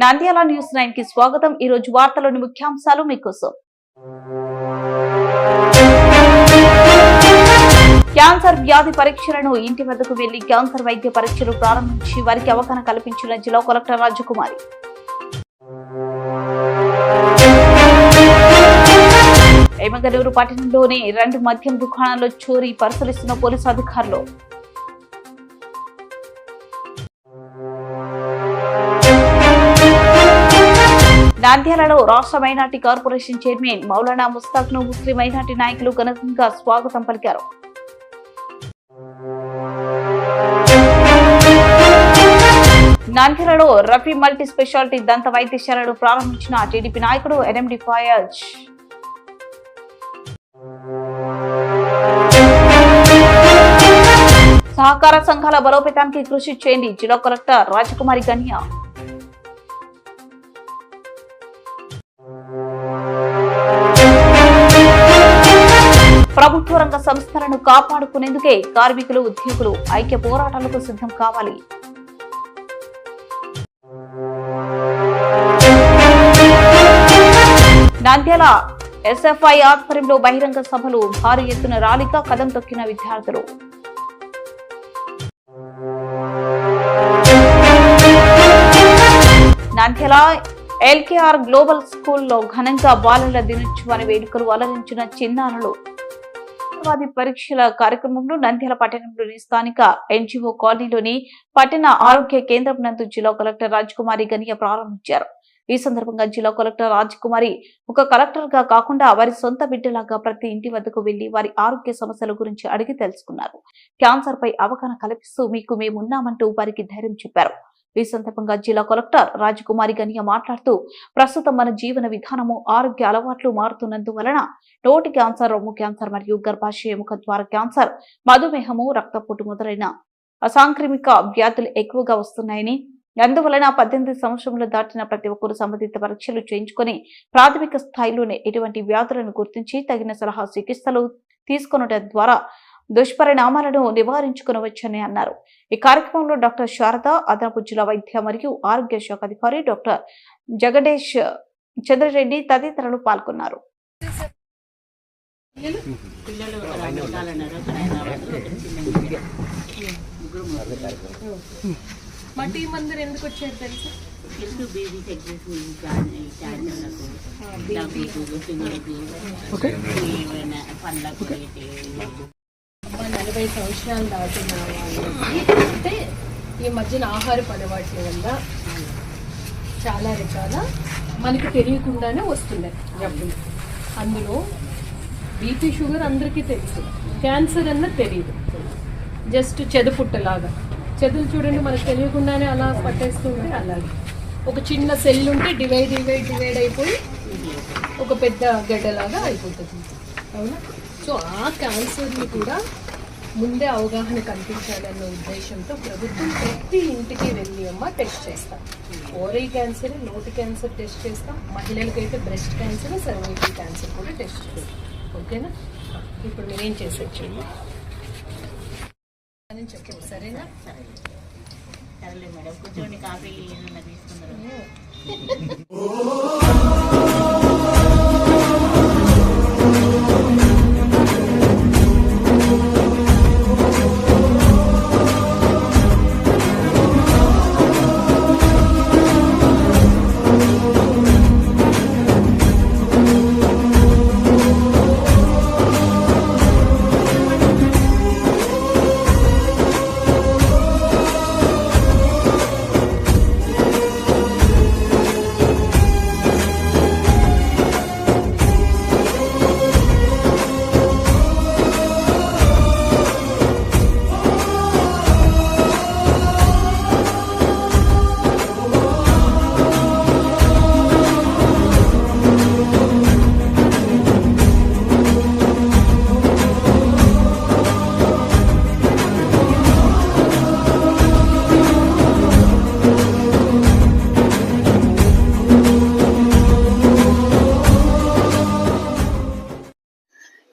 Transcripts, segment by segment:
Nandyal news నైన్కి స్వాగతం. ఈ రోజు వార్తలోని ముఖ్యాంశాలు మీకోసం. క్యాన్సర్ వ్యాధి పరీక్షలను ఇంటి వద్దకు వెళ్ళి క్యాన్సర్ వైద్య పరీక్షలు ప్రారంభించి వారికి అవగాహన కల్పించిన జిల్లా కలెక్టర్ రాజకుమారి. ఎమగలూరు పట్టణంలోని రెండు మద్యం దుకాణాల్లో చోరీ పరిశీలిస్తున్న పోలీసు అధికారులు. నంద్యాలలో రాష్ట్ర మైనార్టీ కార్పొరేషన్ చైర్మన్ మౌలానా ముస్తాక్ను ముస్లిం మైనార్టీ నాయకులు ఘనంగా స్వాగతం పలికారు. నంద్యాలలో రఫీ మల్టీ స్పెషాలిటీ దంత వైద్యశాలను ప్రారంభించిన టీడీపీ నాయకుడు ఎన్ఎండి ఫయాజ్. సహకార సంఘాల బలోపేతానికి కృషి చేయండి జిల్లా కలెక్టర్ రాజకుమారి గన్యా. సంస్థలను కాపాడుకునేందుకే కార్మికులు ఉద్యోగులు ఐక్య పోరాటాలకు సిద్ధం కావాలి. నంద్యాల ఎస్ఎఫ్ఐ ఆధ్వర్యంలో బహిరంగ సభలు భారీ ఎత్తున ర్యాలీగా కదం తొక్కిన విద్యార్థులు. నంద్యాల ఎల్కేఆర్ గ్లోబల్ స్కూల్లో ఘనంగా బాలల దినోత్సవాన్ని వేడుకలు అలరించిన చిన్నారులు. వాది పరీక్షల కార్యక్రమంలో నంద్యాల పట్టణంలోని స్థానిక ఎన్జిఓ కాలనీలోని పట్టణ ఆరోగ్య కేంద్రం నందు జిల్లా కలెక్టర్ రాజకుమారి గనియ ప్రారంభించారు. ఈ సందర్భంగా జిల్లా కలెక్టర్ రాజకుమారి ఒక కలెక్టర్గా కాకుండా వారి సొంత బిడ్డలాగా ప్రతి ఇంటి వద్దకు వెళ్ళి వారి ఆరోగ్య సమస్యల గురించి అడిగి తెలుసుకున్నారు. క్యాన్సర్ పై అవగాహన కల్పిస్తూ మీకు మేమున్నామంటూ వారికి ధైర్యం చెప్పారు. ఈ సందర్భంగా జిల్లా కలెక్టర్ రాజకుమారి గనియ మాట్లాడుతూ ప్రస్తుతం మన జీవన విధానము ఆరోగ్య అలవాట్లు మారుతున్నందువలన నోటి క్యాన్సర్ రొమ్ము క్యాన్సర్ మరియు గర్భాశయ ముఖ ద్వార క్యాన్సర్ మధుమేహము రక్తపోటు మొదలైన అసాంక్రమిక వ్యాధులు ఎక్కువగా వస్తున్నాయని అందువలన పద్దెనిమిది సంవత్సరములు దాటిన ప్రతి ఒక్కరు సంబంధిత పరీక్షలు చేయించుకొని ప్రాథమిక స్థాయిలోనే ఎటువంటి వ్యాధులను గుర్తించి తగిన సలహా చికిత్సలు తీసుకొనడం ద్వారా దుష్పరిణామాలను నివారించుకునవచ్చని అన్నారు. ఈ కార్యక్రమంలో డాక్టర్ శారద అదనపు జిల్లా వైద్య మరియు ఆరోగ్య శాఖ అధికారి డాక్టర్ జగడేష్ చంద్రరెడ్డి తదితరులు పాల్గొన్నారు. మా టీం అందరు ఎందుకు వచ్చారు తెలుసు? నలభై సంవత్సరాలు దాటిన అంటే ఈ మధ్యన ఆహారపు అలవాట్ల వల్ల చాలా రకాల మనకి తెలియకుండానే వస్తున్నాయి జబ్బులు. అందులో బీపీ షుగర్ అందరికీ తెలుసు. క్యాన్సర్ అన్న తెలియదు జస్ట్ చెదపుట్టలాగా చెదులు చూడండి మనకు తెలియకుండానే అలా పట్టేస్తుంటే అలాగే. ఒక చిన్న సెల్ ఉంటే డివైడ్ డివైడ్ డివైడ్ అయిపోయి ఒక పెద్ద గడ్డలాగా అయిపోతుంది. అవునా? సో ఆ క్యాన్సర్ని కూడా ముందే అవగాహన కల్పించాలన్న ఉద్దేశంతో ప్రభుత్వం ప్రతి ఇంటికి వెళ్ళి అమ్మ టెస్ట్ చేస్తాం. ఓరల్ క్యాన్సర్ నోటి క్యాన్సర్ టెస్ట్ చేస్తాం. మహిళలకైతే బ్రెస్ట్ క్యాన్సర్ సర్వైకల్ క్యాన్సర్ కూడా టెస్ట్ చేస్తాం. ఓకేనా? ఇప్పుడు మీరేం చేసొచ్చు అని చెప్పండి. సరేనా? సరేలే మేడం. కూర్చోండి కాఫీ తీసుకున్నారు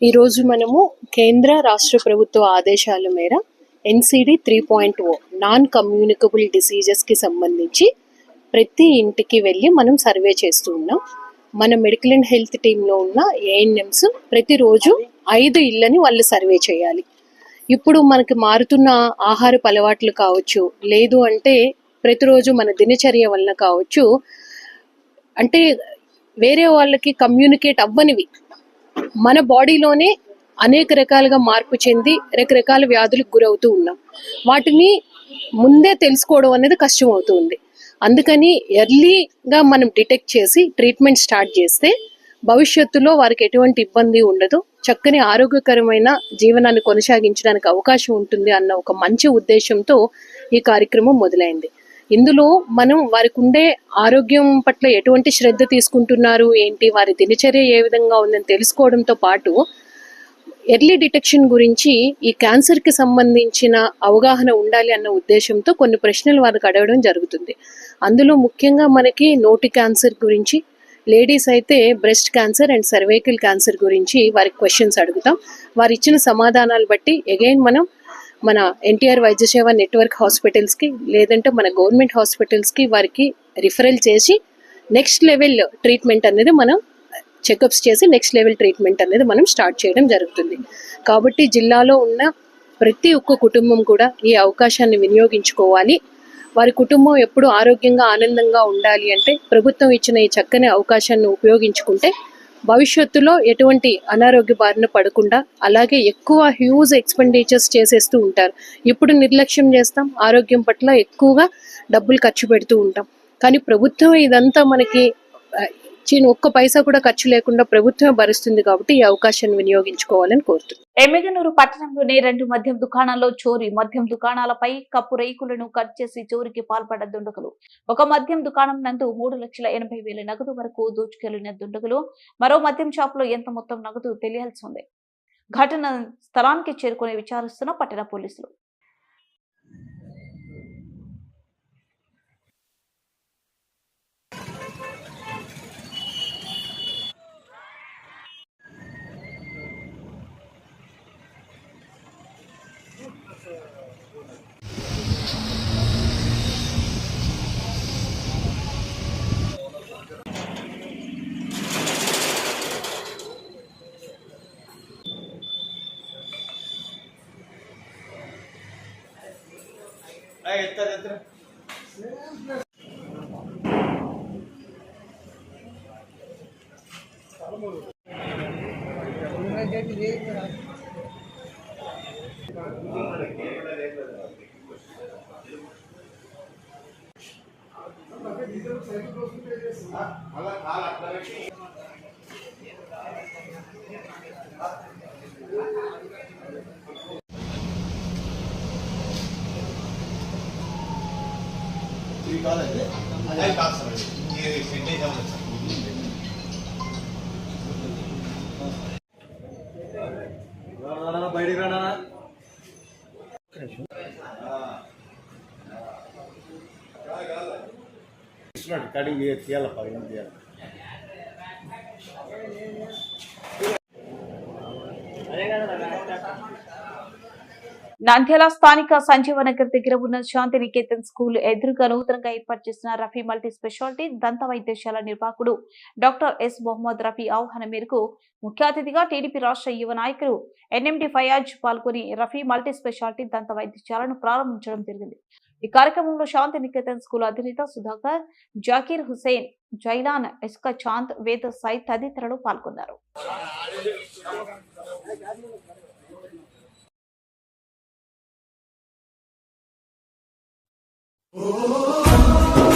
ఈరోజు మనము కేంద్ర రాష్ట్ర ప్రభుత్వ ఆదేశాల మేర NCD three point O non communicable డిసీజెస్కి సంబంధించి ప్రతి ఇంటికి వెళ్ళి మనం సర్వే చేస్తూ ఉన్నాం. మన మెడికల్ అండ్ హెల్త్ టీంలో ఉన్న ఏఎన్ఎంస్ ప్రతిరోజు ఐదు ఇళ్ళని వాళ్ళు సర్వే చేయాలి. ఇప్పుడు మనకి మారుతున్న ఆహారపు అలవాట్లు కావచ్చు లేదు అంటే ప్రతిరోజు మన దినచర్య వలన కావచ్చు అంటే వేరే వాళ్ళకి కమ్యూనికేట్ అవ్వనివి. మన బాడీలోనే అనేక రకాలుగా మార్పు చెంది రకరకాల వ్యాధులకు గురవుతూ ఉన్నాం. వాటిని ముందే తెలుసుకోవడం అనేది కష్టం అవుతుంది అందుకని ఎర్లీగా మనం డిటెక్ట్ చేసి ట్రీట్మెంట్ స్టార్ట్ చేస్తే భవిష్యత్తులో వారికి ఎటువంటి ఇబ్బంది ఉండదు. చక్కని ఆరోగ్యకరమైన జీవనాన్ని కొనసాగించడానికి అవకాశం ఉంటుంది అన్న ఒక మంచి ఉద్దేశంతో ఈ కార్యక్రమం మొదలైంది. ఇందులో మనం వారికి ఉండే ఆరోగ్యం పట్ల ఎటువంటి శ్రద్ధ తీసుకుంటున్నారు? ఏంటి? వారి దినచర్య ఏ విధంగా ఉందని తెలుసుకోవడంతో పాటు ఎర్లీ డిటెక్షన్ గురించి ఈ క్యాన్సర్కి సంబంధించిన అవగాహన ఉండాలి అన్న ఉద్దేశంతో కొన్ని ప్రశ్నలు వారికి అడగడం జరుగుతుంది. అందులో ముఖ్యంగా మనకి నోటి క్యాన్సర్ గురించి లేడీస్ అయితే breast cancer and cervical cancer గురించి వారికి క్వశ్చన్స్ అడుగుతాం. వారు ఇచ్చిన సమాధానాలు బట్టి అగైన్ మనం మన ఎన్టీఆర్ వైద్య సేవ నెట్వర్క్ హాస్పిటల్స్కి లేదంటే మన గవర్నమెంట్ హాస్పిటల్స్కి వారికి రిఫరల్ చేసి నెక్స్ట్ లెవెల్ ట్రీట్మెంట్ అనేది మనం చెకప్స్ చేసి నెక్స్ట్ లెవెల్ ట్రీట్మెంట్ అనేది మనం స్టార్ట్ చేయడం జరుగుతుంది. కాబట్టి జిల్లాలో ఉన్న ప్రతి ఒక్క కుటుంబం కూడా ఈ అవకాశాన్ని వినియోగించుకోవాలి. వారి కుటుంబం ఎప్పుడు ఆరోగ్యంగా ఆనందంగా ఉండాలి అంటే ప్రభుత్వం ఇచ్చిన ఈ చక్కని అవకాశాన్ని ఉపయోగించుకుంటే భవిష్యత్తులో ఎటువంటి అనారోగ్య బారిన పడకుండా అలాగే ఎక్కువ హ్యూజ్ ఎక్స్పెండిచర్స్ చేసేస్తూ ఉంటారు. ఇప్పుడు నిర్లక్ష్యం చేస్తాం ఆరోగ్యం పట్ల ఎక్కువగా డబ్బులు ఖర్చు పెడుతూ ఉంటాం. కానీ ప్రభుత్వం ఇదంతా మనకి ఆ, ఒక్క పైసా కూడా ఖర్చు లేకుండా ప్రభుత్వమే భరిస్తుంది కాబట్టి ఈ అవకాశాన్ని వినియోగించుకోవాలని కోరుతున్నాను. ఎమ్మిగనూరు పట్టణంలోని రెండు మద్యం దుకాణాల్లో చోరీ మద్యం దుకాణాలపై కప్పు రేకులను కట్ చేసి చోరీకి పాల్పడ్డ దుండగులు. ఒక మద్యం దుకాణం నందు మూడు లక్షల ఎనభై వేల నగదు వరకు దోచుకెళ్ళిన దుండగులు మరో మద్యం షాపులో ఎంత మొత్తం నగదు తెలియాల్సి ఉంది? ఘటన స్థలానికి చేరుకుని విచారిస్తున్న పట్టణ పోలీసులు. 这个。బయటికి రానా కటింగ్ తీయాలి పైన తీయాలి నంద్యాల స్థానిక సంజీవనగర్ దగ్గర ఉన్న శాంతి నికేతన్ స్కూల్ ఎదురుగా నూతనంగా ఏర్పాటు చేసిన రఫీ మల్టీ స్పెషాలిటీ దంత వైద్యశాల నిర్వాహకుడు డాక్టర్ ఎస్ మొహమ్మద్ రఫీ ఆహ్వానం మేరకు ముఖ్య అతిథిగా టీడీపీ రాష్ట్ర యువ నాయకులు ఎన్ఎండి ఫయాజ్ పాల్గొని రఫీ మల్టీ స్పెషాలిటీ దంత వైద్యశాలను ప్రారంభించడం జరిగింది. ఈ కార్యక్రమంలో శాంతి నికేతన్ స్కూల్ అధినేత సుధాకర్ జాకీర్ హుసేన్ జైలాన్ ఇస్కా చాంద్ వేద సాయి తదితరులు పాల్గొన్నారు. Oh. oh, oh, oh.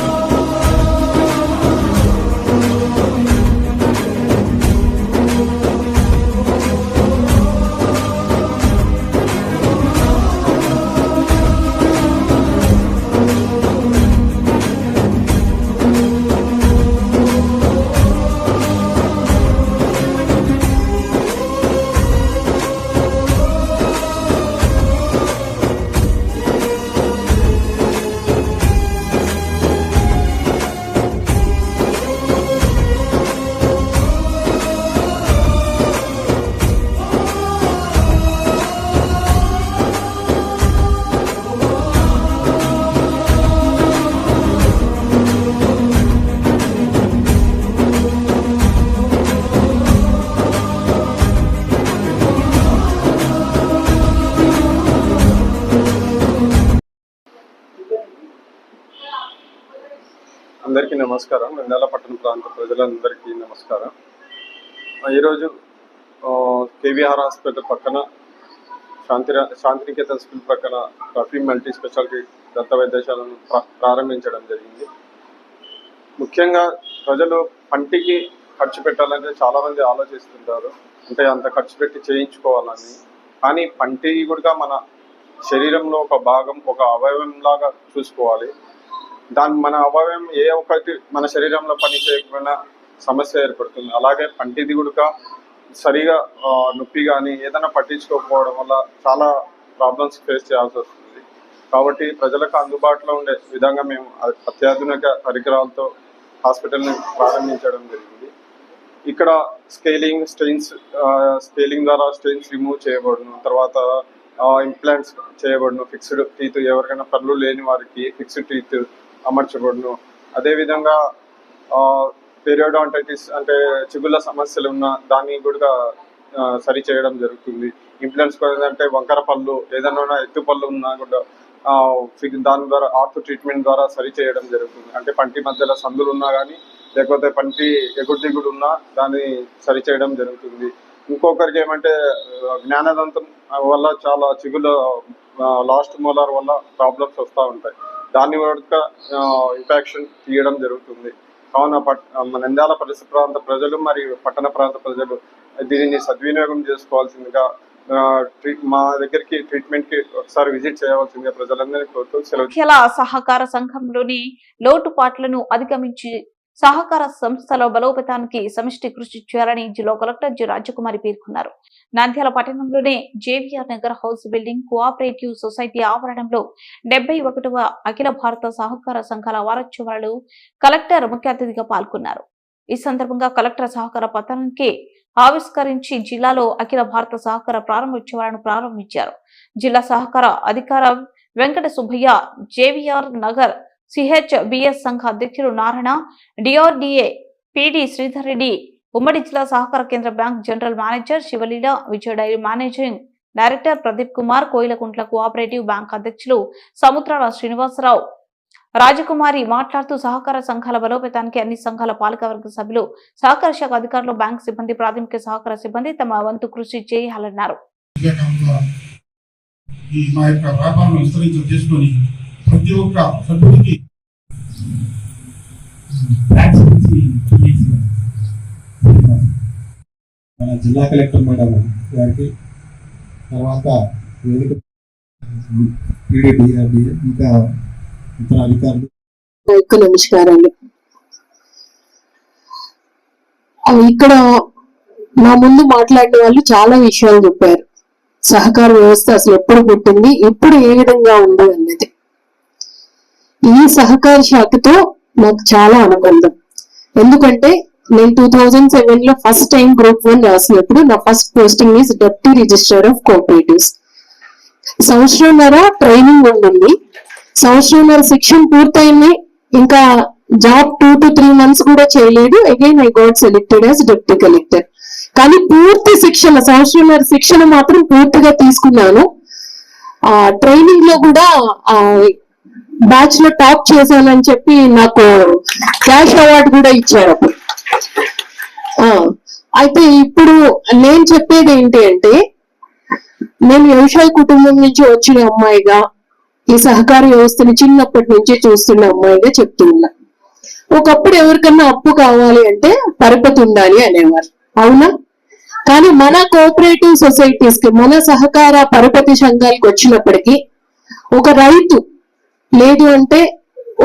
అందరికీ నమస్కారం. నంద్యాల పట్టణ ప్రాంత ప్రజలందరికీ నమస్కారం. ఈరోజు కేవీఆర్ హాస్పిటల్ పక్కన శాంతి శాంతినికేతన్ స్కూల్ పక్కన రఫీ మల్టీ స్పెషాలిటీ దంత వైద్యశాలను ప్రారంభించడం జరిగింది. ముఖ్యంగా ప్రజలు పంటికి ఖర్చు పెట్టాలంటే చాలామంది ఆలోచిస్తుంటారు. అంటే అంత ఖర్చు పెట్టి చేయించుకోవాలని. కానీ పంటి కూడా మన శరీరంలో ఒక భాగం ఒక అవయవం లాగా చూసుకోవాలి. దాని మన అవయవం ఏ ఒక్కటి మన శరీరంలో పని చేయకపోయినా సమస్య ఏర్పడుతుంది. అలాగే పంటిది కూడా సరిగా నొప్పి కానీ ఏదైనా పట్టించుకోకపోవడం వల్ల చాలా ప్రాబ్లమ్స్ ఫేస్ చేయాల్సి వస్తుంది. కాబట్టి ప్రజలకు అందుబాటులో ఉండే విధంగా మేము అత్యాధునిక పరికరాలతో హాస్పిటల్ని ప్రారంభించడం జరిగింది. ఇక్కడ స్కేలింగ్ స్టెయిన్స్ స్కేలింగ్ ద్వారా స్టెయిన్స్ రిమూవ్ చేయబడును. తర్వాత ఇంప్లాంట్స్ చేయబడును. ఫిక్స్డ్ టీత్ ఎవరికైనా పనులు లేని వారికి ఫిక్స్డ్ టీత్ అమర్చబడును. అదేవిధంగా పెరియోడాంటైటిస్ అంటే చిగుళ్ళ సమస్యలు ఉన్న దాన్ని కూడా సరిచేయడం సరి చేయడం జరుగుతుంది. ఇంప్లెన్స్ అంటే వంకర పళ్ళు ఏదైనా ఎత్తు పళ్ళు ఉన్నా కూడా దాని ద్వారా ఆర్థో ట్రీట్మెంట్ ద్వారా సరి చేయడం జరుగుతుంది. అంటే పంటి మధ్యలో సందులు ఉన్నా కానీ లేకపోతే పంటి ఎగుడు దిగుడు ఉన్నా దాన్ని సరి చేయడం జరుగుతుంది. ఇంకొకరికి ఏమంటే జ్ఞానదంతం వల్ల చాలా చిగుల లాస్ట్ మోలార్ వల్ల ప్రాబ్లమ్స్ వస్తూ ఉంటాయి. దాన్ని వరకు ఇన్ఫెక్షన్ తీయడం జరుగుతుంది. కావున పట్ మన నంద్యాల పరిసర ప్రాంత ప్రజలు మరియు పట్టణ ప్రాంత ప్రజలు దీనిని సద్వినియోగం చేసుకోవాల్సిందిగా మా దగ్గరికి ట్రీట్మెంట్కి ఒకసారి విజిట్ చేయవలసిందిగా ప్రజలందరినీ కోరుతూ సెలవు సహకార సంఘంలోని లోటుపాట్లను అధిగమించి సహకార సంస్థల బలోపేతానికి సమిష్టి కృషి చేయాలని జిల్లా కలెక్టర్ జి. రాజకుమారి పేర్కొన్నారు. Nandyal పట్టణంలోనే JVR Nagar house building cooperative society ఆవరణంలో డెబ్బై ఒకటవ అఖిల భారత సహకార సంఘాల వారోత్సవాలు కలెక్టర్ ముఖ్య అతిథిగా పాల్గొన్నారు. ఈ సందర్భంగా కలెక్టర్ సహకార పత్రానికి ఆవిష్కరించి జిల్లాలో అఖిల భారత సహకార ప్రారంభోత్సవాలను ప్రారంభించారు. జిల్లా సహకార అధికార Venkata Subbaiah JVR Nagar CH BS సంఘ అధ్యక్షుడు నారాయణ డిఆర్డిఏ పిడి శ్రీధర్ రెడ్డి ఉమ్మడి జిల్లా సహకార కేంద్ర bank general manager Sivaleela Vijaya dairy managing director Pradeep Kumar Koilkuntla cooperative bank అధ్యక్షులు సముద్రాల శ్రీనివాసరావు. రాజకుమారి మాట్లాడుతూ సహకార సంఘాల బలోపేతానికి అన్ని సంఘాల పాలకవర్గ సభ్యులు సహకార శాఖ అధికారులు బ్యాంక్ సిబ్బంది ప్రాథమిక సహకార సిబ్బంది తమ వంతు కృషి చేయాలన్నారు. ఈ మా యొక్క వ్యాపారం చేసుకొని ప్రతి ఒక్క సభ్యుడికి మన జిల్లా కలెక్టర్ మేడం గారికి తర్వాత వేదిక ఇంకా ఇతర అధికారులు. నమస్కారాలు ఇక్కడ నా ముందు మాట్లాడిన వాళ్ళు చాలా విషయాలు చెప్పారు. సహకార వ్యవస్థ అసలు ఎప్పుడు పుట్టింది ఇప్పుడు ఏ విధంగా ఉంది అన్నది. ఈ సహకార శాఖతో నాకు చాలా అనుబంధం. ఎందుకంటే నేను టూ థౌజండ్ సెవెన్లో ఫస్ట్ టైం గ్రూప్ వన్ రాసినప్పుడు నా first posting is deputy register of cooperatives. సంవత్సరంన్నర ట్రైనింగ్ ఉండింది. సంవత్సరంన్నర శిక్షణ పూర్తయింది. ఇంకా job two to three months కూడా చేయలేదు. Again I got selected as deputy collector కానీ పూర్తి శిక్షణ సంవత్సరంన్నర శిక్షణ మాత్రం పూర్తిగా తీసుకున్నాను. ఆ ట్రైనింగ్లో కూడా ఆ బ్యాచ్లో టాప్ చేశానని చెప్పి నాకు క్యాష్ అవార్డు కూడా ఇచ్చారు. అప్పుడు ఆ, అయితే ఇప్పుడు నేను చెప్పేది ఏంటి అంటే నేను వ్యవసాయ కుటుంబం నుంచి వచ్చిన అమ్మాయిగా ఈ సహకార వ్యవస్థని చిన్నప్పటి నుంచి చూస్తున్న అమ్మాయిగా చెప్తున్నా ఒకప్పుడు ఎవరికన్నా అప్పు కావాలి అంటే పరపతి ఉండాలి అనేవారు. అవునా? కానీ మన కోఆపరేటివ్ సొసైటీస్కి మన సహకార పరపతి సంఘాలకు వచ్చినప్పటికీ ఒక రైతు లేదు అంటే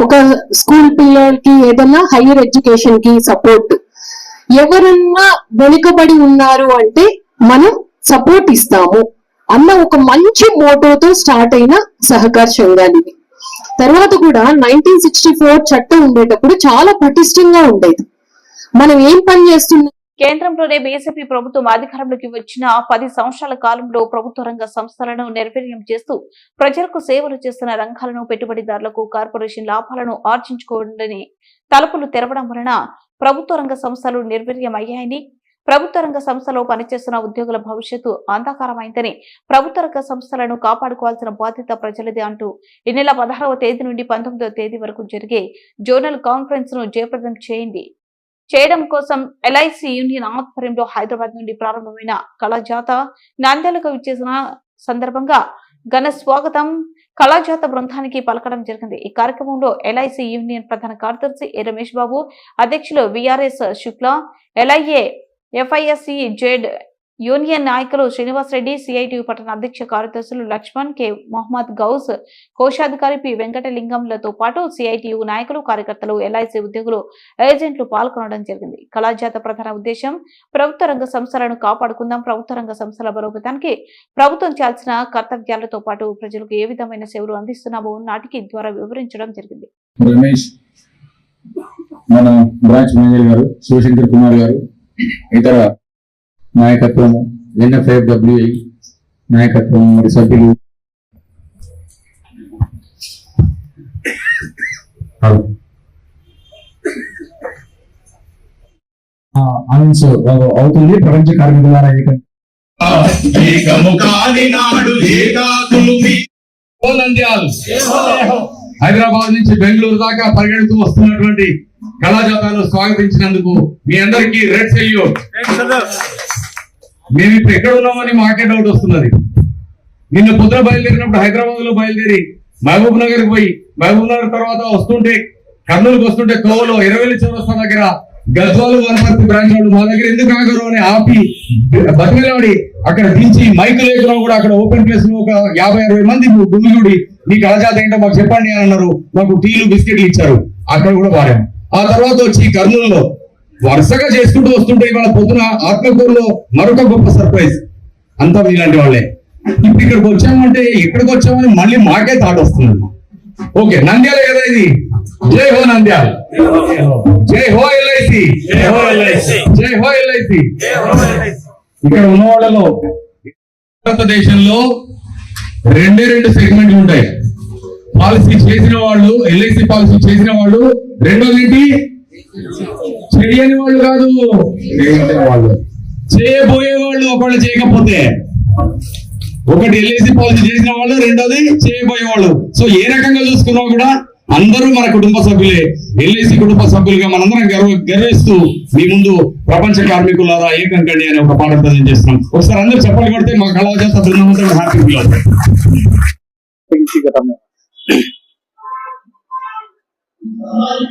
ఒక స్కూల్ పిల్లలకి ఏదన్నా హైయర్ ఎడ్యుకేషన్కి సపోర్ట్. ఎవరన్నా వెనుకబడి ఉన్నారు అంటే మనం సపోర్ట్ ఇస్తాము అన్న ఒక మంచి మోటోతో స్టార్ట్ అయిన సహకార సంఘాలు ఇవి. తర్వాత కూడా నైన్టీన్ సిక్స్టీ ఫోర్ చట్టం ఉండేటప్పుడు చాలా పటిష్టంగా ఉండేది. మనం ఏం పని చేస్తున్నాం? కేంద్రంలోనే బీజేపీ ప్రభుత్వం అధికారంలోకి వచ్చిన పది సంవత్సరాల కాలంలో ప్రభుత్వ రంగ సంస్థలను నిర్వీర్యం చేస్తూ ప్రజలకు సేవలు చేస్తున్న రంగాలను పెట్టుబడిదారులకు కార్పొరేషన్ లాభాలను ఆర్జించుకోవడని తలుపులు తెరవడం వలన ప్రభుత్వ రంగ సంస్థలు నిర్వీర్యం అయ్యాయని ప్రభుత్వ రంగ సంస్థలో పనిచేస్తున్న ఉద్యోగుల భవిష్యత్తు అంధకారమైందని ప్రభుత్వ రంగ సంస్థలను కాపాడుకోవాల్సిన బాధ్యత ప్రజలది అంటూ ఈ నెల పదహారవ తేదీ నుండి పంతొమ్మిదవ తేదీ వరకు జరిగే జోనల్ కాన్ఫరెన్స్ను జయప్రదం చేయండి. చేయడం కోసం ఎల్ఐసి యూనియన్ ఆధ్వర్యంలో హైదరాబాద్ నుండి ప్రారంభమైన కళాజాత నంద్యాలకు విచ్చేసిన సందర్భంగా ఘన స్వాగతం. కళాజాత బృందానికి పలకడం జరిగింది. ఈ కార్యక్రమంలో ఎల్ఐసి యూనియన్ ప్రధాన కార్యదర్శి ఏ రమేష్ బాబు అధ్యక్షులు VRS Shukla LIA FISC Z union నాయకులు శ్రీనివాస్ రెడ్డి పట్టణ అధ్యక్ష కార్యదర్శులు లక్ష్మణ్ కె. మొహమ్మద్ గౌస్ కోశాధికారి పి. వెంకటలింగంలతో పాటు సిఐటియు నాయకులు కార్యకర్తలు ఎల్ఐసి ఉద్యోగులు ఏజెంట్లు పాల్గొనడం జరిగింది. కళాజాత ప్రధాన ఉద్దేశం ప్రభుత్వ రంగ సంస్థలను కాపాడుకుందాం ప్రభుత్వ రంగ సంస్థల బలోపేతానికి ప్రభుత్వం చేయాల్సిన కర్తవ్యాలతో పాటు ప్రజలకు ఏ విధమైన సేవలు అందిస్తున్నామో నాటికి ద్వారా వివరించడం జరిగింది. మన బ్రాంచ్ మేనేజర్ గారు శివశంకర్ కుమార్ గారు ఇతర నాయకత్వము ఎన్ఎఫ్ఐడబ్ల్యూఐ నాయకత్వం మరి సభ్యులు. అవుతుంది. ప్రపంచ కార్మికుల నంద్యాల్ హైదరాబాద్ నుంచి బెంగళూరు దాకా పరిగెడుతూ వస్తున్నటువంటి కళాజాతాను స్వాగతించినందుకు మీ అందరికీ రెడ్ సెల్యూట్. మేము ఇప్పుడు ఎక్కడ ఉన్నామని మాకే డౌట్ వస్తున్నది. నిన్న పొద్దున బయలుదేరినప్పుడు హైదరాబాద్లో బయలుదేరి మహబూబ్ నగర్ పోయి మహబూబ్ నగర్ తర్వాత వస్తుంటే కర్నూలుకి వస్తుంటే కోవలో ఇరవై చౌరస్తా దగ్గర గద్వాలు వనపర్తి బ్రాంచ్ వాళ్ళు మా దగ్గర ఎందుకు ఆగరు అని ఆపి బతిమలాడి అక్కడ దించి మైకు లేకుండా కూడా అక్కడ ఓపెన్ ప్లేస్లో ఒక యాభై అరవై మంది గుమిగుడి నీకు అలజాత ఏంటో మాకు చెప్పండి అని అన్నారు. మాకు టీలు బిస్కెట్లు ఇచ్చారు. అక్కడ కూడా వాడాము ఆ తర్వాత వచ్చి కర్నూలులో వరుసగా చేసుకుంటూ వస్తుంటే ఇవాళ పొద్దున ఆత్మకూరులో మరొక గొప్ప సర్ప్రైజ్. అంతా మీలాంటి వాళ్ళే. ఇప్పుడు ఇక్కడికి వచ్చామంటే ఇక్కడికి వచ్చామని మళ్ళీ మాకే థాట్ వస్తుంది. ఓకే నంద్యాల కదా ఇది? జై హో నంద్యాల. జై హో ఎల్ఐసి జై హో ఎల్ఐసి జై హో ఎల్ఐసి ఇక్కడ ఉన్న వాళ్ళలో భారతదేశంలో రెండే రెండు సెగ్మెంట్లు ఉంటాయి. పాలసీ చేసిన వాళ్ళు ఎల్ఐసి పాలసీ చేసిన వాళ్ళు రెండోది ఏంటి? చేయని వాళ్ళు కాదు. వాళ్ళు. చేయబోయే వాళ్ళు ఒకళ్ళు చేయకపోతే. ఒకటి ఎల్ఐసి పాలసీ చేసిన వాళ్ళు రెండోది చేయబోయే వాళ్ళు సో ఏ రకంగా చూసుకున్నా కూడా అందరూ మన కుటుంబ సభ్యులే. ఎల్ఐసి కుటుంబ సభ్యులుగా మనందరం గర్వ గర్విస్తూ మీ ముందు ప్రపంచ కార్మికులారా ఏకం కండి అనే ఒక పాట ప్రజెంట్ చేస్తున్నాం. ఒకసారి అందరూ చెప్పలు కొడితే మా కళాజాత బృందం హ్యాపీ ఫీల్ అవుతాం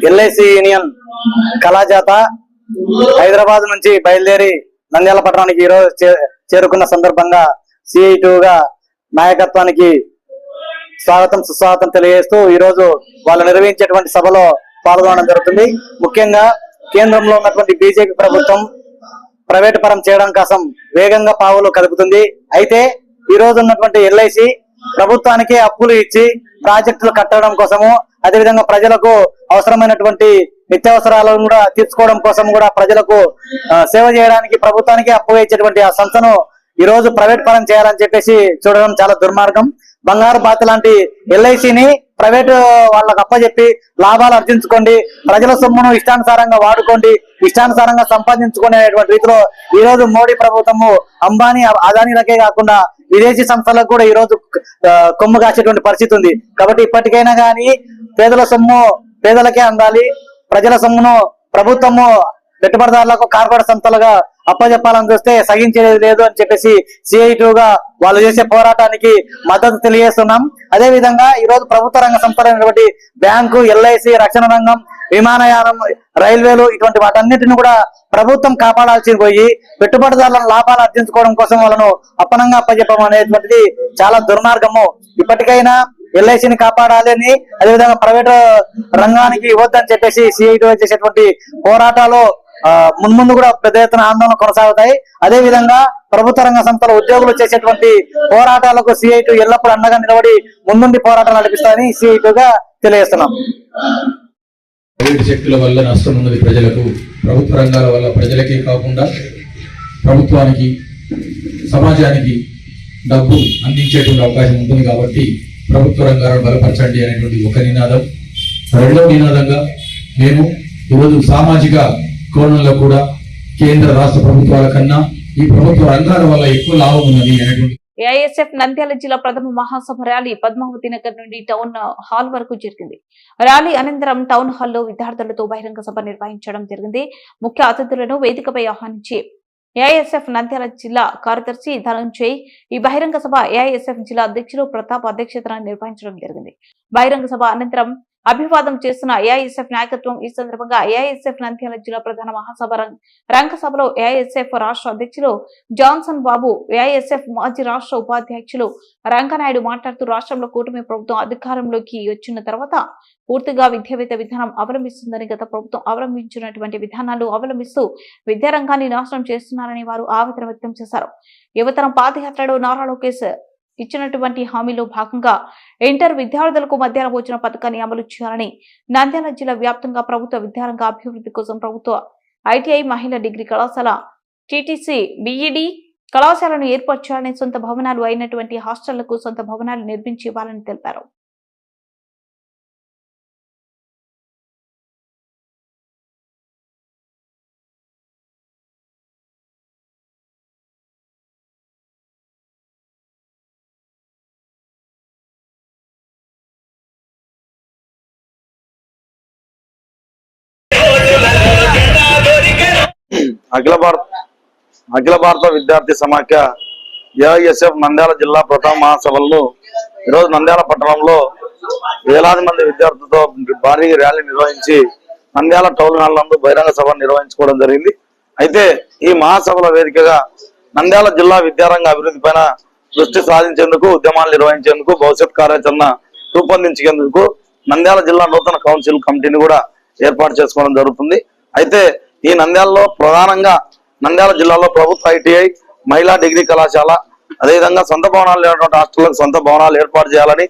ఎల్ఐసి యూనియన్ కళాజాత హైదరాబాద్ నుంచి బయలుదేరి నంద్యాల పట్టణానికి ఈరోజు చే- చేరుకున్న సందర్భంగా సిఐ నాయకత్వానికి స్వాగతం సుస్వాగతం తెలియజేస్తూ ఈ రోజు వాళ్ళు నిర్వహించేటువంటి సభలో పాల్గొనడం జరుగుతుంది. ముఖ్యంగా కేంద్రంలో ఉన్నటువంటి బీజేపీ ప్రభుత్వం ప్రైవేట్ పరం చేయడం కోసం వేగంగా పావులు కదుపుతుంది. అయితే ఈ రోజు ఉన్నటువంటి ఎల్ఐసి ప్రభుత్వానికి అప్పులు ఇచ్చి ప్రాజెక్టులు కట్టడం కోసము అదేవిధంగా ప్రజలకు అవసరమైనటువంటి నిత్యావసరాలను కూడా తీర్చుకోవడం కోసం కూడా ప్రజలకు సేవ చేయడానికి ప్రభుత్వానికి అప్పు ఇచ్చేటువంటి ఆ సంస్థను ఈ రోజు ప్రైవేట్ పరం చేయాలని చెప్పేసి చూడడం చాలా దుర్మార్గం. బంగారు బాత లాంటి ఎల్ఐసిని ప్రైవేట్ వాళ్ళకు అప్పచెప్పి లాభాలు అర్జించుకోండి ప్రజల సొమ్మును ఇష్టానుసారంగా వాడుకోండి ఇష్టానుసారంగా సంపాదించుకునేటువంటి రీతిలో ఈ రోజు మోడీ ప్రభుత్వము అంబానీ అదానీలకే కాకుండా విదేశీ సంస్థలకు కూడా ఈ రోజు కొమ్ము కాసేటువంటి పరిస్థితి ఉంది. కాబట్టి ఇప్పటికైనా కానీ పేదల సొమ్ము పేదలకే అందాలి. ప్రజల సొమ్మును ప్రభుత్వము పెట్టుబడిదారులకు కార్పొరేట్ సంస్థలుగా అప్పచెప్పాలని చూస్తే సహించేది లేదు అని చెప్పేసి సిఐ గా వాళ్ళు చేసే పోరాటానికి మద్దతు తెలియజేస్తున్నాం. అదే విధంగా ఈ రోజు ప్రభుత్వ రంగ సంస్థలైనటువంటి బ్యాంకు ఎల్ఐసి రక్షణ రంగం విమానయానం రైల్వేలు ఇటువంటి వాటన్నిటిని కూడా ప్రభుత్వం కాపాడాల్సి పోయి పెట్టుబడిదారులను లాభాలు అర్జించుకోవడం కోసం వాళ్ళను అప్పనంగా అప్పచెప్పడం అనేటువంటిది చాలా దుర్మార్గము. ఇప్పటికైనా ఎల్ఐసిని కాపాడాలి అని అదేవిధంగా ప్రైవేట్ రంగానికి ఇవ్వద్దని చెప్పేసి సిఐటి చేసేటువంటి పోరాటాలు ఆ, మున్ముందు కూడా పెద్ద ఎత్తున ఆందోళన కొనసాగుతాయి. అదే విధంగా ప్రభుత్వ రంగ సంస్థల ఉద్యోగులు చేసేటువంటి పోరాటాలకు సిఐటి ఎల్లప్పుడూ అండగా నిలబడి ముందుండి పోరాటాలు నడిపిస్తారని సిఐటిగా తెలియజేస్తున్నాం. ప్రైవేటు శక్తుల వల్ల నష్టం ఉన్నది ప్రజలకు ప్రభుత్వ రంగాల వల్ల ప్రజలకే కాకుండా ప్రభుత్వానికి సమాజానికి డబ్బు అందించేటువంటి అవకాశం ఉంటుంది కాబట్టి ప్రభుత్వ రంగాలను బలపరచండి అనేటువంటి ఒక నినాదం. రెండవ నినాదంగా మేము ఈరోజు సామాజిక కోణంలో కూడా కేంద్ర రాష్ట్ర ప్రభుత్వాల కన్నా ఈ ప్రభుత్వ రంగాల వల్ల ఎక్కువ లాభం ఉన్నది అనేటువంటి ఏఐఎస్ఎఫ్ నంద్యాల జిల్లా ప్రథమ మహాసభ ర్యాలీ పద్మావతి నగర్ నుండి టౌన్ హాల్ వరకు జరిగింది. ర్యాలీ అనంతరం టౌన్ హాల్లో విద్యార్థులతో బహిరంగ సభ నిర్వహించడం జరిగింది. ముఖ్య అతిథులను వేదికపై ఆహ్వానించి ఏఐఎస్ఎఫ్ నంద్యాల జిల్లా కార్యదర్శి ధనంజయ్ ఈ బహిరంగ సభ ఏఐఎస్ఎఫ్ జిల్లా అధ్యక్షులు ప్రతాప్ అధ్యక్షతన నిర్వహించడం జరిగింది. బహిరంగ సభ అనంతరం అభివాదం చేస్తున్న ఏఐఎస్ఎఫ్ నాయకత్వం ఈ సందర్భంగా ఏఐఎస్ఎఫ్ నంద్యాల జిల్లా ప్రధాన మహాసభ రం- రంగసభలో ఏఐఎస్ఎఫ్ రాష్ట్ర అధ్యక్షులు జాన్సన్ బాబు ఏఐఎస్ఎఫ్ మాజీ రాష్ట్ర ఉపాధ్యక్షులు రంగనాయుడు మాట్లాడుతూ రాష్ట్రంలో కూటమి ప్రభుత్వం అధికారంలోకి వచ్చిన తర్వాత పూర్తిగా విద్యావేత్త విధానం అవలంబిస్తుందని గత ప్రభుత్వం అవలంబించినటువంటి విధానాలు అవలంబిస్తూ విద్యారంగాన్ని నాశనం చేస్తున్నారని వారు ఆవేదన వ్యక్తం చేశారు. యువతరం పాదయాత్రలో నారా లోకేష్ ఇచ్చినటువంటి హామీలో భాగంగా ఇంటర్ విద్యార్థులకు మధ్యాహ్న భోజన పథకాన్ని అమలు చేయాలని నంద్యాల జిల్లా వ్యాప్తంగా ప్రభుత్వ విద్యారంగ అభివృద్ధి కోసం ప్రభుత్వ ఐటీఐ మహిళా డిగ్రీ కళాశాల టీటీసీ బీఈడి కళాశాలను ఏర్పాటు సొంత భవనాలు అయినటువంటి హాస్టళ్ళకు సొంత భవనాలు నిర్మించి ఇవ్వాలని తెలిపారు. అఖిల భారత అఖిల భారత విద్యార్థి సమాఖ్య ఏఐఎస్ఎఫ్ నంద్యాల జిల్లా ప్రథమ మహాసభల్లో ఈరోజు నంద్యాల పట్టణంలో వేలాది మంది విద్యార్థులతో భారీ ర్యాలీ నిర్వహించి నంద్యాల టౌన్ హాల్ నందు బహిరంగ సభ నిర్వహించుకోవడం జరిగింది. అయితే ఈ మహాసభల వేదికగా నంద్యాల జిల్లా విద్యారంగ అభివృద్ధి పైన దృష్టి సాధించేందుకు ఉద్యమాలు నిర్వహించేందుకు భవిష్యత్ కార్యాచరణ రూపొందించేందుకు నంద్యాల జిల్లా నూతన కౌన్సిల్ కమిటీని కూడా ఏర్పాటు చేసుకోవడం జరుగుతుంది. అయితే ఈ నంద్యాలలో ప్రధానంగా నంద్యాల జిల్లాలో ప్రభుత్వ ఐటీఐ మహిళా డిగ్రీ కళాశాల అదేవిధంగా సొంత భవనాలు లేనటువంటి హాస్టళ్ళకు సొంత భవనాలు ఏర్పాటు చేయాలని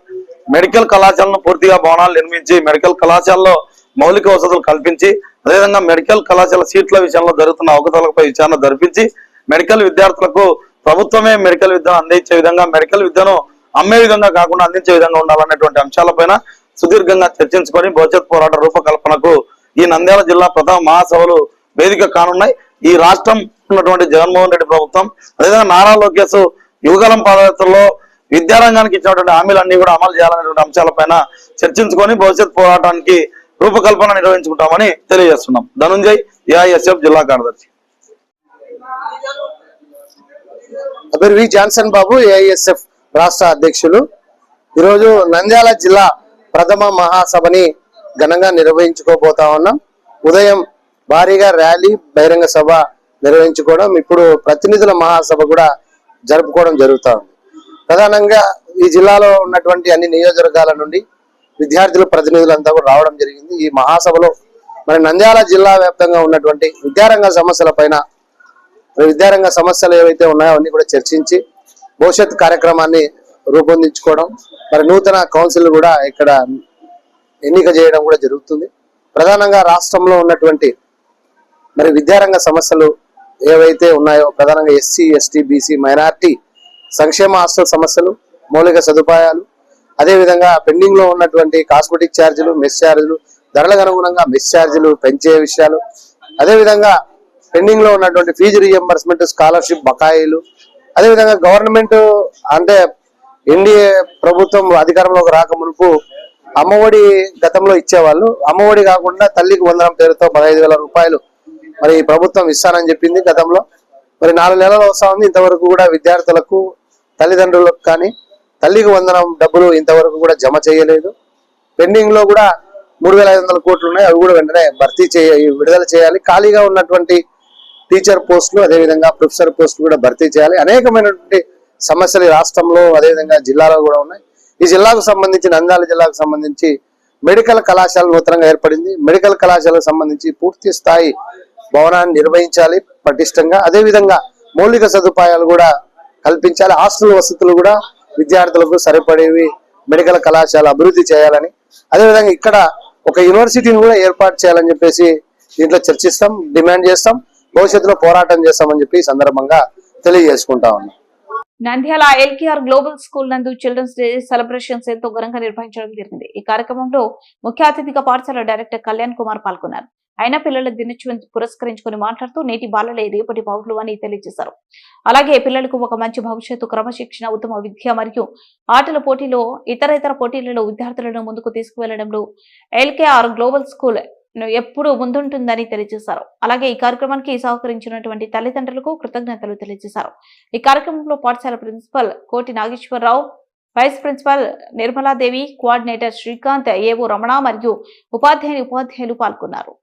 మెడికల్ కళాశాలను పూర్తిగా భవనాలు నిర్మించి మెడికల్ కళాశాలలో మౌలిక వసతులు కల్పించి అదేవిధంగా మెడికల్ కళాశాల సీట్ల విషయంలో జరుగుతున్న అవకతలపై విచారణ జరిపించి మెడికల్ విద్యార్థులకు ప్రభుత్వమే మెడికల్ విద్యను అందించే విధంగా మెడికల్ విద్యను అమ్మే విధంగా కాకుండా అందించే విధంగా ఉండాలనేటువంటి అంశాలపైన సుదీర్ఘంగా చర్చించుకొని భవిష్యత్ పోరాట రూపకల్పనకు ఈ నంద్యాల జిల్లా ప్రథమ మహాసభలు వేదిక కానున్నాయి. ఈ రాష్ట్రం ఉన్నటువంటి జగన్మోహన్ రెడ్డి ప్రభుత్వం అదేవిధంగా నారా లోకేష్ యువగలం పాదయాత్రలో విద్యారంగానికి ఇచ్చినటువంటి హామీలన్నీ కూడా అమలు చేయాలనేటువంటి అంశాలపైన చర్చించుకొని భవిష్యత్ పోరాటానికి రూపకల్పన నిర్వహించుకుంటామని తెలియజేస్తున్నాం. ధనుంజయ్ ఏఐఎస్ఎఫ్ జిల్లా కార్యదర్శి. అబిర్ వి జాన్సన్ బాబు ఏఐఎస్ఎఫ్ రాష్ట్ర అధ్యక్షులు. ఈరోజు నంద్యాల జిల్లా ప్రథమ మహాసభని ఘనంగా నిర్వహించుకోబోతా ఉన్నాం. ఉదయం భారీగా ర్యాలీ బహిరంగ సభ నిర్వహించుకోవడం ఇప్పుడు ప్రతినిధుల మహాసభ కూడా జరుపుకోవడం జరుగుతా ఉంది. ప్రధానంగా ఈ జిల్లాలో ఉన్నటువంటి అన్ని నియోజకవర్గాల నుండి విద్యార్థుల ప్రతినిధులంతా కూడా రావడం జరిగింది. ఈ మహాసభలో మరి నంద్యాల జిల్లా వ్యాప్తంగా ఉన్నటువంటి విద్యారంగ సమస్యల పైన విద్యారంగ సమస్యలు ఏవైతే ఉన్నాయో అవన్నీ కూడా చర్చించి భవిష్యత్ కార్యక్రమాన్ని రూపొందించుకోవడం మరి నూతన కౌన్సిల్ కూడా ఇక్కడ ఎన్నిక చేయడం కూడా జరుగుతుంది. ప్రధానంగా రాష్ట్రంలో ఉన్నటువంటి మరి విద్యారంగ సమస్యలు ఏవైతే ఉన్నాయో ప్రధానంగా ఎస్సీ ఎస్టీ బీసీ మైనార్టీ సంక్షేమ హాస్టల్ సమస్యలు మౌలిక సదుపాయాలు అదేవిధంగా పెండింగ్లో ఉన్నటువంటి కాస్మెటిక్ ఛార్జీలు మెస్ ఛార్జీలు ధరలకు అనుగుణంగా మెస్ ఛార్జీలు పెంచే విషయాలు అదేవిధంగా పెండింగ్లో ఉన్నటువంటి ఫీజు రియంబర్స్మెంట్ స్కాలర్షిప్ బకాయిలు అదేవిధంగా గవర్నమెంట్ అంటే ఎన్డీఏ ప్రభుత్వం అధికారంలోకి రాక మునుపు అమ్మఒడి గతంలో ఇచ్చేవాళ్ళు. అమ్మఒడి కాకుండా తల్లికి వందనం పేరుతో పదహైదు వేల రూపాయలు మరి ప్రభుత్వం ఇస్తానని చెప్పింది గతంలో. మరి నాలుగు నెలలు వస్తా ఉంది. ఇంతవరకు కూడా విద్యార్థులకు తల్లిదండ్రులకు కానీ తల్లికి వందనం డబ్బులు ఇంతవరకు కూడా జమ చేయలేదు. పెండింగ్లో కూడా మూడు వేల ఐదు వందల కోట్లు ఉన్నాయి. అవి కూడా వెంటనే భర్తీ చేయ విడుదల చేయాలి. ఖాళీగా ఉన్నటువంటి టీచర్ పోస్టులు అదేవిధంగా ప్రొఫెసర్ పోస్టులు కూడా భర్తీ చేయాలి. అనేకమైనటువంటి సమస్యలు ఈ రాష్ట్రంలో అదేవిధంగా జిల్లాలో కూడా ఉన్నాయి. ఈ జిల్లాకు సంబంధించి నంద్యాల జిల్లాకు సంబంధించి మెడికల్ కళాశాల నూతనంగా ఏర్పడింది. మెడికల్ కళాశాలకు సంబంధించి పూర్తి స్థాయి భవనాన్ని నిర్వహించాలి పటిష్టంగా. అదేవిధంగా మౌలిక సదుపాయాలు కూడా కల్పించాలి హాస్టల్ వసతులు కూడా విద్యార్థులకు సరిపడేవి మెడికల్ కళాశాల అభివృద్ధి చేయాలని. అదేవిధంగా ఇక్కడ ఒక యూనివర్సిటీని కూడా ఏర్పాటు చేయాలని చెప్పేసి దీంట్లో చర్చిస్తాం డిమాండ్ చేస్తాం భవిష్యత్తులో పోరాటం చేస్తామని చెప్పి సందర్భంగా తెలియజేసుకుంటా ఉన్నాం. నంద్యాల ఎల్కేఆర్ గ్లోబల్ స్కూల్ నందు చిల్డ్రన్స్ డే సెలబ్రేషన్స్ ఎంతో ఘనంగా నిర్వహించడం జరిగింది. ఈ కార్యక్రమంలో ముఖ్య అతిథిగా పాఠశాల డైరెక్టర్ కళ్యాణ్ కుమార్ పాల్గొన్నారు. అయినా పిల్లల దినోత్సవం పురస్కరించుకొని మాట్లాడుతూ నేటి బాలలే రేపటి పౌరులు అని తెలియజేశారు. అలాగే పిల్లలకు ఒక మంచి భవిష్యత్తు క్రమశిక్షణ ఉత్తమ విద్య మరియు ఆటల పోటీలో ఇతర ఇతర పోటీలలో విద్యార్థులను ముందుకు తీసుకువెళ్ళడంలో ఎల్కేఆర్ గ్లోబల్ స్కూల్ ఎప్పుడు ముందుంటుందని తెలియజేశారు. అలాగే ఈ కార్యక్రమానికి సహకరించినటువంటి తల్లిదండ్రులకు కృతజ్ఞతలు తెలియజేశారు. ఈ కార్యక్రమంలో పాఠశాల principal Koti Nageswararao vice principal Nirmaladevi coordinator Srikanth AO Ramana మరియు ఉపాధ్యాయుని ఉపాధ్యాయులు పాల్గొన్నారు.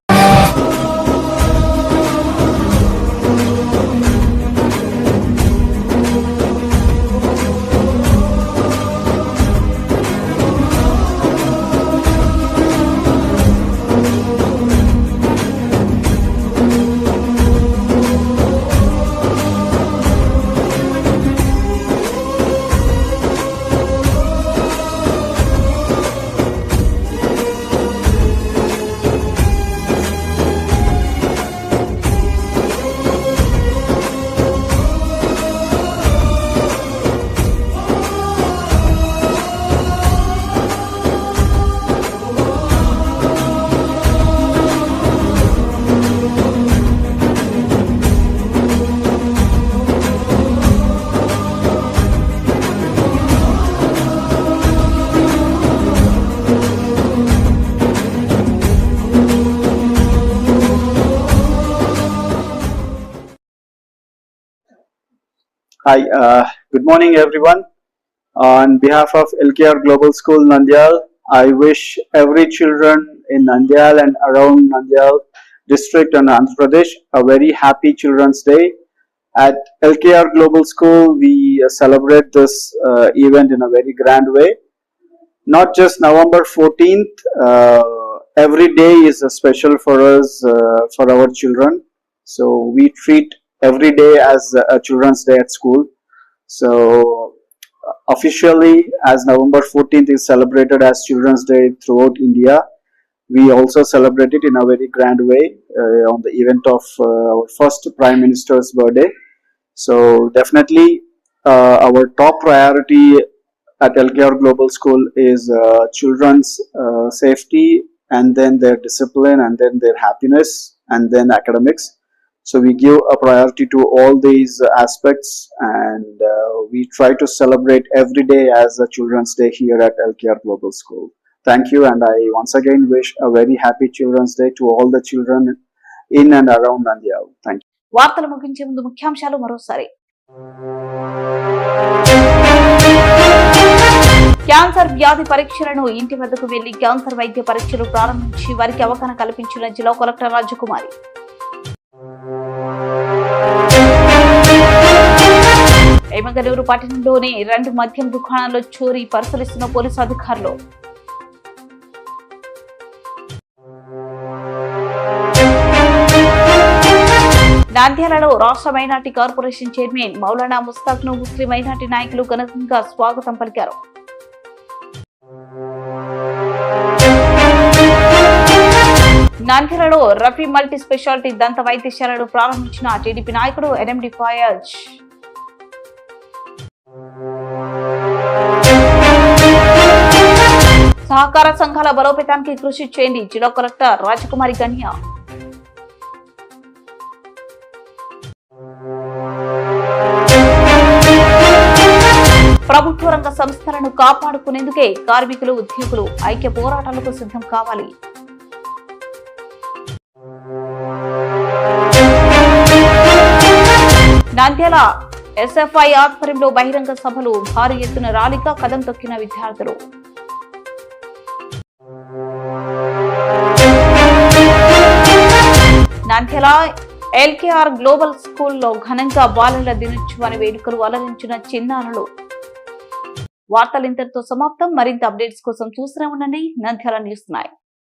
Hi, uh, good morning everyone. On behalf of LKR Global School Nandyal, I wish every children in Nandyal and around Nandyal district and Andhra Pradesh a very happy Children's Day. At LKR Global School, we uh, celebrate this uh, event in a very grand way. Not just November 14th, uh, every day is a special for us, uh, for our children. So we treat every day as a Children's Day at school. So officially, as November 14th is celebrated as Children's Day throughout India, we also celebrate it in a very grand way uh, on the event of uh, our first Prime Minister's birthday. So definitely, uh, our top priority at LKR Global School is uh, children's uh, safety and then their discipline and then their happiness and then academics. So we give a priority to all these aspects and uh, we try to celebrate every day as a Children's Day here at LKR Global School. Thank you and I once again wish a very happy Children's Day to all the children in and around Nandyal. Thank you. వార్తలు ముగించే ముందు ముఖ్యాంశాలు మరోసారి cancer వ్యాధి పరీక్షలను ఇంటి వద్దకు వెళ్ళి క్యాన్సర్ వైద్య పరీక్షలు ప్రారంభించి వారికి అవగాహన కల్పించిన జిల్లా కలెక్టర్ రాజకుమారి ఎమగలూరు పట్టణంలోని రెండు మద్యం దుకాణాల్లో చోరీ పరిశీలిస్తున్న పోలీసు అధికారులు. నంద్యాలలో రాష్ట్ర మైనార్టీ కార్పొరేషన్ చైర్మన్ మౌలానా ముస్తాక్ను ముస్లిం మైనార్టీ నాయకులు ఘనంగా స్వాగతం పలికారు. నంద్యాలలో రఫీ మల్టీ స్పెషాలిటీ దంత వైద్యశాలను ప్రారంభించిన టీడీపీ నాయకుడు ఎన్ఎండి ఫయాజ్. సహకార సంఘాల బలోపేతానికి కృషి చేయండి. జిల్లా కలెక్టర్ రాజకుమారి గన్య. ప్రభుత్వ రంగ సంస్థలను కాపాడుకునేందుకే కార్మికులు ఉద్యోగులు ఐక్య పోరాటాలకు సిద్ధం కావాలి. నంద్యాల ఎస్ఎఫ్ఐ ఆధ్వర్యంలో బహిరంగ సభలు భారీ ఎత్తున ర్యాలీగా కదం తొక్కిన విద్యార్థులు. నంద్యాల ఎల్కేఆర్ గ్లోబల్ స్కూల్లో ఘనంగా బాలల దినోత్సవాన్ని వేడుకలు అలరించిన చిన్నారులు. వార్తలు ఇంతటితో సమాప్తం. మరింత అప్డేట్స్ కోసం చూస్తూనే ఉండండి. Nandyala news nine.